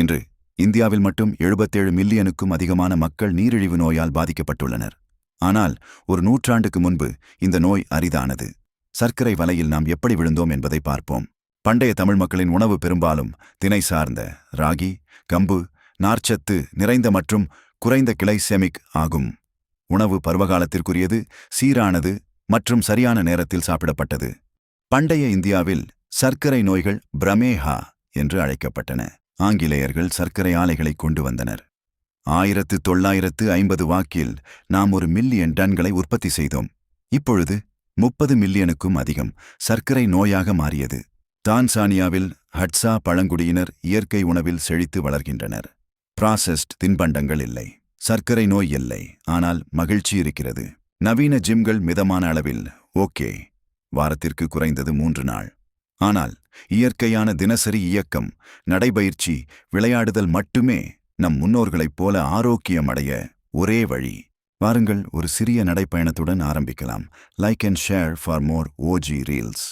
இன்று இந்தியாவில் மட்டும் 77 மில்லியனுக்கும் அதிகமான மக்கள் நீரிழிவு நோயால் பாதிக்கப்பட்டுள்ளனர். ஆனால் ஒரு நூற்றாண்டுக்கு முன்பு இந்த நோய் அரிதானது. சர்க்கரை வலையில் நாம் எப்படி விழுந்தோம் என்பதை பார்ப்போம். பண்டைய தமிழ் மக்களின் உணவு பெரும்பாலும் தினை சார்ந்த ராகி கம்பு நார்ச்சத்து நிறைந்த மற்றும் குறைந்த கிளைசெமிக் ஆகும். உணவு பருவகாலத்திற்குரியது சீரானது மற்றும் சரியான நேரத்தில் சாப்பிடப்பட்டது. பண்டைய இந்தியாவில் சர்க்கரை நோய்கள் பிரமேஹா என்று அழைக்கப்பட்டன. ஆங்கிலேயர்கள் சர்க்கரை ஆலைகளை கொண்டு வந்தனர். ஆயிரத்து தொள்ளாயிரத்து ஐம்பது வாக்கில் நாம் ஒரு மில்லியன் டன்களை உற்பத்தி செய்தோம். இப்பொழுது முப்பது மில்லியனுக்கும் அதிகம் சர்க்கரை நோயாக மாறியது. தான்சானியாவில் ஹட்சா பழங்குடியினர் இயற்கை உணவில் செழித்து வளர்கின்றனர். ப்ராசஸ்ட் தின்பண்டங்கள் இல்லை. சர்க்கரை நோய் இல்லை. ஆனால் மகிழ்ச்சி இருக்கிறது. நவீன ஜிம்கள் மிதமான அளவில் ஓகே. வாரத்திற்கு குறைந்தது மூன்று நாள். ஆனால் இயற்கையான தினசரி இயக்கம் நடைபயிற்சி விளையாடுதல் மட்டுமே நம் முன்னோர்களைப் போல ஆரோக்கியம் அடைய ஒரே வழி. வாருங்கள் ஒரு சிறிய நடைப்பயணத்துடன் ஆரம்பிக்கலாம். Like and share for more OG reels